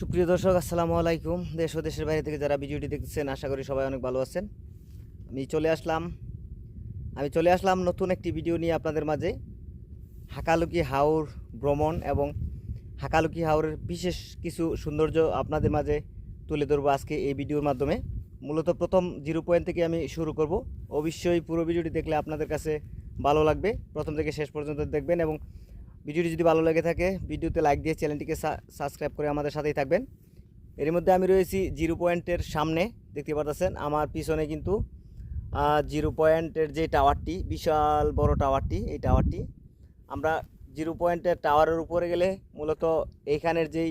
সুপ্রিয় দর্শক, আসসালামু আলাইকুম। দেশ ও দেশের বাইরে থেকে যারা ভিডিওটি দেখছেন আশা করি সবাই অনেক ভালো আছেন। আমি চলে আসলাম, আমি চলে আসলাম নতুন একটি ভিডিও নিয়ে আপনাদের মাঝে। হাকালুকি হাওর ভ্রমণ এবং হাকালুকি হাওরের বিশেষ কিছু সৌন্দর্য আপনাদের মাঝে তুলে ধরবো আজকে এই ভিডিওর মাধ্যমে। মূলত প্রথম জিরো পয়েন্ট থেকে আমি শুরু করব। অবশ্যই পুরো ভিডিওটি দেখলে আপনাদের কাছে ভালো লাগবে। প্রথম থেকে শেষ পর্যন্ত দেখবেন এবং ভিডিওটি যদি ভালো লেগে থাকে, ভিডিওতে লাইক দিয়ে চ্যানেলটিকে সাবস্ক্রাইব করে আমাদের সাথেই থাকবেন। এর মধ্যে আমি রয়েছি জিরো পয়েন্টের সামনে, দেখতে পাচ্ছেন আমার পিছনে কিন্তু জিরো পয়েন্টের যে টাওয়ারটি বিশাল বড় টাওয়ারটি এই টাওয়ারটি আমরা জিরো পয়েন্টের টাওয়ারের উপরে গেলে মূলত এইখানের যেই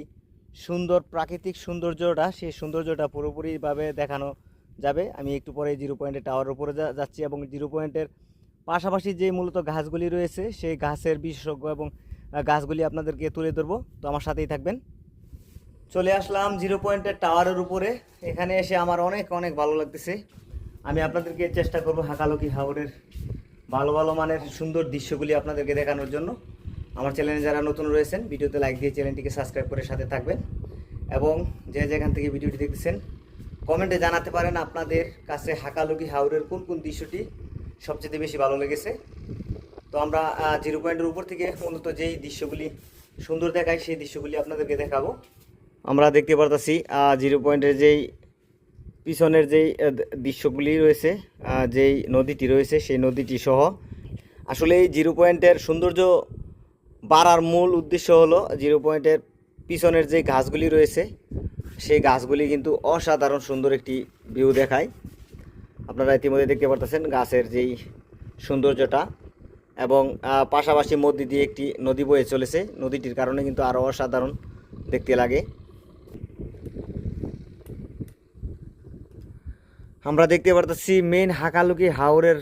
সুন্দর প্রাকৃতিক সৌন্দর্যটা, সেই সৌন্দর্যটা পুরোপুরিভাবে দেখানো যাবে। আমি একটু পরে জিরো পয়েন্টের টাওয়ারের উপরে যাচ্ছি এবং জিরো পয়েন্টের পাশাপাশি যে মূলত গাছগুলি রয়েছে, সেই গাছের বিশেষজ্ঞ এবং গাছগুলি আপনাদেরকে তুলে ধরবো। তো আমার সাথেই থাকবেন। চলে আসলাম জিরো পয়েন্টের টাওয়ারের উপরে। এখানে এসে আমার অনেক অনেক ভালো লাগতেছে। আমি আপনাদেরকে চেষ্টা করব হাকালকি হাওরের ভালো ভালো মানের সুন্দর দৃশ্যগুলি আপনাদেরকে দেখানোর জন্য। আমার চ্যানেলে যারা নতুন রয়েছেন, ভিডিওতে লাইক দিয়ে চ্যানেলটিকে সাবস্ক্রাইব করে সাথে থাকবেন। এবং যে যেখান থেকে ভিডিওটি দেখতেছেন, কমেন্টে জানাতে পারেন আপনাদের কাছে হাকালুকি হাওরের কোন কোন দৃশ্যটি সবচেয়ে বেশি ভালো লেগেছে। তো আমরা জিরো পয়েন্টের উপর থেকে মূলত যেই দৃশ্যগুলি সুন্দর দেখায় সেই দৃশ্যগুলি আপনাদেরকে দেখাবো। আমরা দেখতে পারতাছি জিরো পয়েন্টের যেই পিছনের যেই দৃশ্যগুলি রয়েছে যেই নদীটি রয়েছে, সেই নদীটি সহ। আসলে এই জিরো পয়েন্টের সৌন্দর্য বাড়ার মূল উদ্দেশ্য হলো জিরো পয়েন্টের পিছনের যে গাছগুলি রয়েছে, সেই গাছগুলি কিন্তু অসাধারণ সুন্দর একটি ভিউ দেখায়। আপনারা ইতিমধ্যে দেখতে পারতেছেন গাছের যেই সৌন্দর্যটা এবং পাশাপাশি মধ্যে দিয়ে একটি নদী বয়ে চলেছে। নদীটির কারণে কিন্তু আরও অসাধারণ দেখতে লাগে। আমরা দেখতে পারতেছি মেন হাকালুকি হাওরের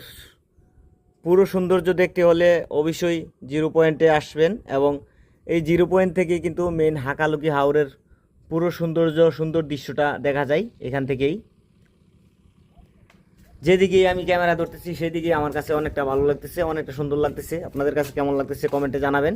পুরো সৌন্দর্য দেখতে হলে অবশ্যই জিরো পয়েন্টে আসবেন এবং এই জিরো পয়েন্ট থেকে কিন্তু মেন হাকালুকি হাওরের পুরো সৌন্দর্য, সুন্দর দৃশ্যটা দেখা যায় এখান থেকেই। যেদিকে আমি ক্যামেরা ধরতেছি সেদিকে আমার কাছে অনেকটা ভালো লাগতেছে, অনেকটা সুন্দর লাগতেছে। আপনাদের কাছে কেমন লাগতেছে কমেন্টে জানাবেন।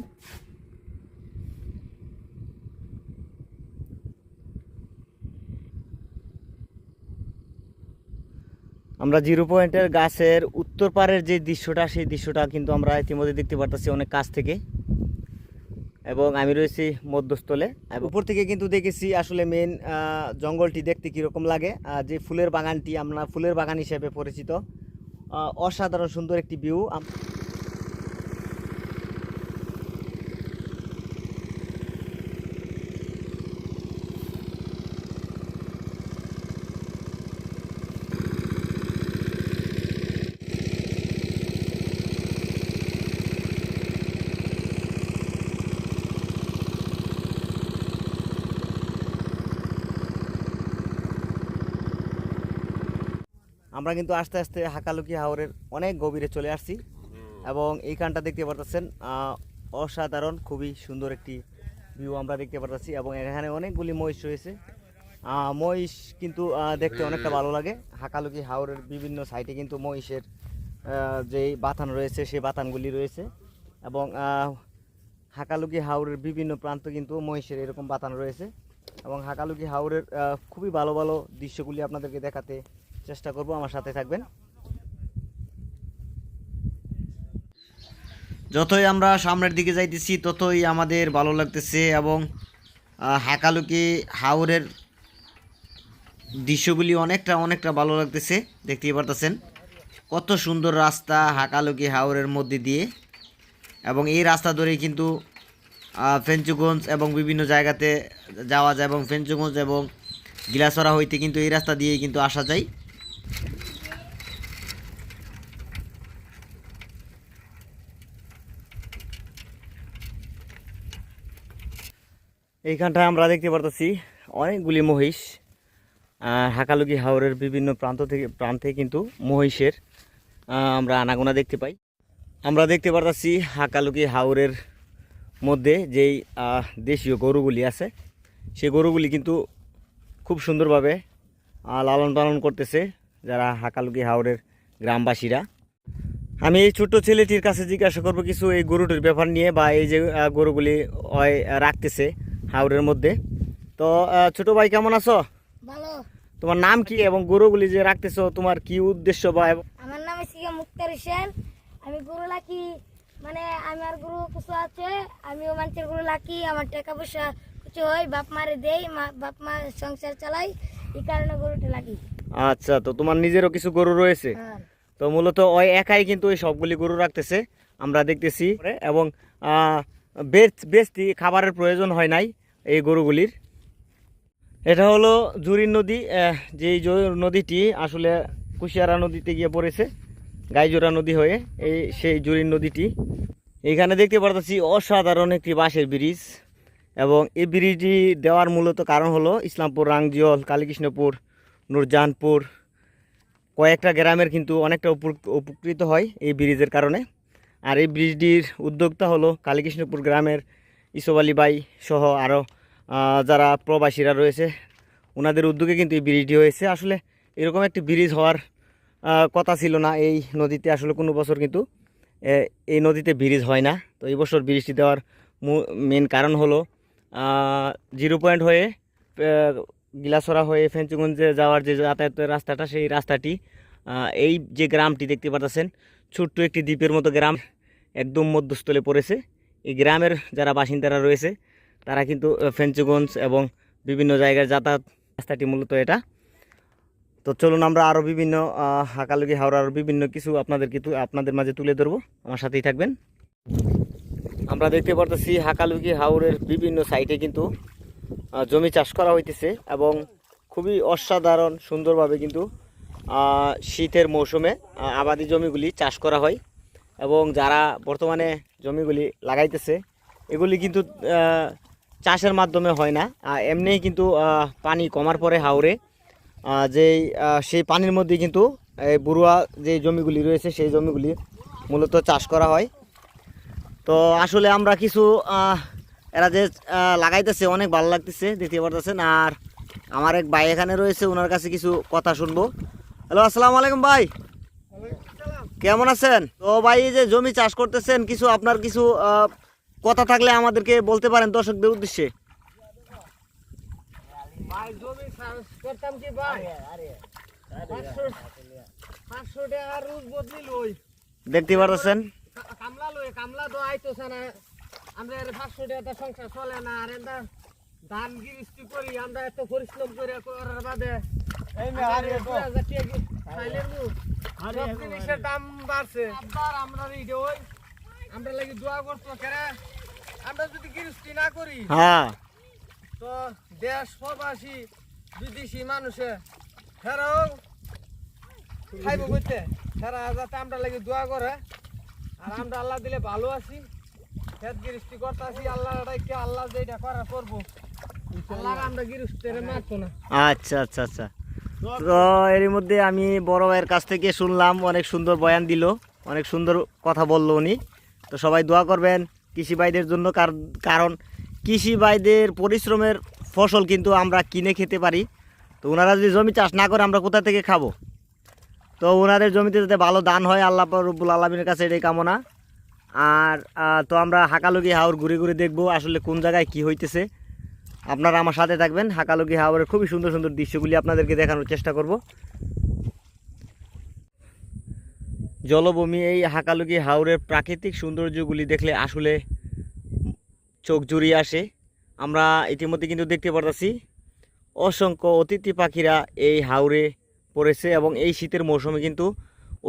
আমরা জিরো পয়েন্টের গাছের উত্তর পারের যে দৃশ্যটা, সেই দৃশ্যটা কিন্তু আমরা ইতিমধ্যে দেখতে পারতেছি অনেক কাছ থেকে। এবং আমি রয়েছি মধ্যস্থলে। উপর থেকে কিন্তু দেখেছি আসলে মেন জঙ্গলটি দেখতে কীরকম লাগে। যে ফুলের বাগানটি আমরা ফুলের বাগান হিসেবে পরিচিত। অসাধারণ সুন্দর একটি ভিউ আমরা কিন্তু আস্তে আস্তে হাকালুকি হাওরের অনেক গভীরে চলে আসছি। এবং এইখানটা দেখতে পারতেছেন অসাধারণ খুবই সুন্দর একটি ভিউ আমরা দেখতে পারতেছি এবং এখানে অনেকগুলি মহিষ রয়েছে। মহিষ কিন্তু দেখতে অনেকটা ভালো লাগে। হাকালুকি হাওরের বিভিন্ন সাইডে কিন্তু মহিষের যেই বাথান রয়েছে সেই বাথানগুলি রয়েছে। এবং হাকালুকি হাওরের বিভিন্ন প্রান্ত কিন্তু মহিষের এরকম বাতান রয়েছে। এবং হাকালুকি হাওরের খুবই ভালো ভালো দৃশ্যগুলি আপনাদেরকে দেখাতে চেষ্টা করব, আমার সাথে থাকবেন। যতই আমরা সামনের দিকে যাইতেছি, ততই আমাদের ভালো লাগতেছে এবং হাকালুকি হাওরের দৃশ্যগুলি অনেকটা অনেকটা ভালো লাগতেছে, দেখতেই পারতেছেন। কত সুন্দর রাস্তা হাকালুকি হাওরের মধ্যে দিয়ে। এবং এই রাস্তা ধরেই কিন্তু ফেঞ্চুগঞ্জ এবং বিভিন্ন জায়গাতে যাওয়া যায় এবং ফেঞ্চুগঞ্জ এবং গিলাসরা হইতে কিন্তু এই রাস্তা দিয়েই কিন্তু আসা যায়। এইখানটায় আমরা দেখতে পারতেছি অনেকগুলি মহিষ হাকালুকি হাওরের বিভিন্ন প্রান্ত থেকে, প্রান্তে কিন্তু মহিষের আমরা আনাগোনা দেখতে পাই। আমরা দেখতে পারতেছি হাকালুকি হাওরের মধ্যে যেই দেশীয় গরুগুলি আছে সেই গরুগুলি কিন্তু খুব সুন্দরভাবে লালন পালন করতেছে যারা হাকালুকি হাওরের গ্রামবাসীরা। আমি এই ছোট্ট ছেলেটির কাছে জিজ্ঞাসা করব কিছু এই গরুটির ব্যাপার নিয়ে বা এই যে গরুগুলি ওই রাখতেছে। হাওরের মধ্যে। তো ছোট ভাই কেমন আছো? ভালো। তোমার নাম কি এবং গরুগুলি যে রাখতেছো তোমার কি উদ্দেশ্য বা আমার নাম হচ্ছে মুক্তার হোসেন। আমি গরু লাকি মানে আমার গরু কিছু আছে আমিও মানুষের গরু লাকি আমার টাকা পয়সা কিছু হয় বাপ মারে দেই বাপ মা সংসার চালাই এই কারণে গরুটা লাগি আচ্ছা তো তোমার নিজেরও কিছু গরু রয়েছে? হ্যাঁ। তো মূলত ওই একাই কিন্তু ওই সবগুলি গরু রাখতেছে আমরা দেখতেছি। এবং আহ, বেচ বেচতি খাবারের প্রয়োজন হয় নাই। এই গরুগুলির। এটা হলো জুরিন নদী যেই নদীটি আসলে কুশিয়ারা নদীতে গিয়ে পড়েছে গাইজোড়া নদী হয়ে, এই সেই জুরিন নদীটি। এখানে দেখতে পারতেছি অসাধারণ একটি বাঁশের ব্রিজ এবং এই ব্রিজটি দেওয়ার মূলত কারণ হলো ইসলামপুর রাংজিয়ল কালীকৃষ্ণপুর নূরজাহানপুর কয়েকটা গ্রামের কিন্তু অনেকটা উপকৃত হয় এই ব্রিজের কারণে। আর এই ব্রিজটির উদ্যোক্তা হলো কালীকৃষ্ণপুর গ্রামের ইসব আলী বাই সহ আরও যারা প্রবাসীরা রয়েছে ওনাদের উদ্যোগে কিন্তু এই ব্রিজটি হয়েছে। আসলে এরকম একটি ব্রিজ হওয়ার কথা ছিল না। এই নদীতে আসলে কোনো বছর কিন্তু এই নদীতে ব্রিজ হয় না। তো এই বছর ব্রিজটি দেওয়ার মেন কারণ হলো জিরো পয়েন্ট হয়ে গিলাসরা হয়ে ফেঞ্চুগঞ্জে যাওয়ার যে যাতায়াতের রাস্তাটা, সেই রাস্তাটি এই যে গ্রামটি দেখতে পাচ্ছেন ছোট্ট একটি দ্বীপের মতো গ্রাম, একদম মধ্যস্থলে পড়েছে। এই গ্রামের যারা বাসিন্দারা রয়েছে, তারা কিন্তু ফেঞ্চুগঞ্জ এবং বিভিন্ন জায়গার যাতায়াত রাস্তাটি মূলত এটা। তো চলুন আমরা আরও বিভিন্ন হাকালুকি হাওড়ার বিভিন্ন কিছু আপনাদের কিন্তু আপনাদের মাঝে তুলে ধরবো। আমার সাথেই থাকবেন। আমরা দেখতে পারতেছি হাকালুকি হাওরের বিভিন্ন সাইটে কিন্তু জমি চাষ করা হইতেছে এবং খুবই অসাধারণ সুন্দরভাবে কিন্তু শীতের মৌসুমে আবাদি জমিগুলি চাষ করা হয়। এবং যারা বর্তমানে জমিগুলি লাগাইতেছে। এগুলি কিন্তু চাষের মাধ্যমে হয় না। এমনিই কিন্তু পানি কমার পরে আহ, যেই সেই পানির মধ্যে কিন্তু এই বুড়ুয়া যে জমিগুলি রয়েছে সেই জমিগুলি মূলত চাষ করা হয়। তো আসলে আমরা কিছু এরা যে লাগাইতেছে অনেক ভালো লাগতেছে দেখতে পারতেছেন। আর আমার এক ভাই এখানে রয়েছে ওনার কাছে কিছু কথা শুনব। হ্যালো আসসালামু আলাইকুম ভাই। কেমন আছেন? তো ভাই যে জমি চাষ করতেছেন কিছু আপনার কিছু আহ, কথা থাকলে আমাদেরকে বলতে পারেন দর্শকদের উদ্দেশ্যে। ভাই জমি চাষ করতাম কি ভাই? পাঁচশো পাঁচশো টাকা রোজ বদলি লই। দেখতে পারতেছেন? কামলা লই কামলা তো আইতো না। আমরা পাঁচশো টাকা সংসার চলে না আর এটা ধান গিরিস্তি করি আমরা এত পরিশ্রম করে করার বাদে এই? সব জিনিসের দাম বাড়ছে। আবার আমরা লাগি দোয়া করতো কেরা? আমরা যদি গিরিস্তি না করি হ্যাঁ। তো দেশ প্রবাসী বিদেশি মানুষে ফেরাও খাইব করতে ফেরা যাতে আমরা লাগি দোয়া করে। আর আমরা আল্লাহ দিলে ভালো আছি। খেত গিরিস্তি করতে আছি আল্লাহ আল্লাহ যেটা করা করব। আল্লাহ আমরা গিরিস্তিরে মারতো না। আচ্ছা আচ্ছা আচ্ছা। তো এর মধ্যে আমি বড় ভাইয়ের কাছ থেকে শুনলাম, অনেক সুন্দর বয়ান দিল, অনেক সুন্দর কথা বলল উনি। তো সবাই দোয়া করবেন কৃষি ভাইদের জন্য, কার- কারণ কৃষি ভাইদের পরিশ্রমের ফসল কিন্তু আমরা কিনে খেতে পারি। তো ওনারা যদি জমি চাষ না করে, আমরা কোথা থেকে খাব? তো ওনাদের জমিতে যাতে ভালো দান হয়, আল্লাহ রব্বুল আলমিনের কাছে এটাই কামনা। আর তো আমরা হাকালুকি হাওর ঘুরে ঘুরে দেখব আসলে কোন জায়গায় কি হইতেছে। আপনারা আমার সাথে থাকবেন, হাকালুকি হাওরের খুবই সুন্দর সুন্দর দৃশ্যগুলি আপনাদেরকে দেখানোর চেষ্টা করব। জলভূমি এই হাকালুকি হাওরের প্রাকৃতিক সৌন্দর্যগুলি দেখলে আসলে চোখ জুড়িয়ে আসে। আমরা ইতিমধ্যে কিন্তু দেখতে পারতেছি, অসংখ্য অতিথি পাখিরা এই হাওরে পড়েছে এবং এই শীতের মৌসুমে কিন্তু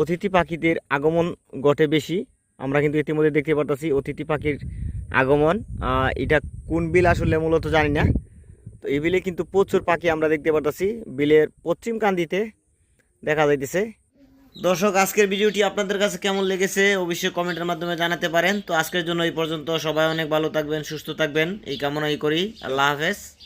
অতিথি পাখিদের আগমন ঘটে বেশি। আমরা কিন্তু ইতিমধ্যে দেখতে পারতেছি অতিথি পাখির আগমন। এটা কোন বিল আসলে মূলত জানি না। তো এই বিলে কিন্তু প্রচুর পাখি আমরা দেখতে পারতেছি। বিলের পশ্চিম কান্দিতে দেখা যাইতেছে। দর্শক, আজকের ভিডিওটি আপনাদের কাছে কেমন লেগেছে অবশ্যই কমেন্টের মাধ্যমে জানাতে পারেন। তো আজকের জন্য এই পর্যন্ত। সবাই অনেক ভালো থাকবেন, সুস্থ থাকবেন। এই কামনাই করি। আল্লাহ হাফেজ।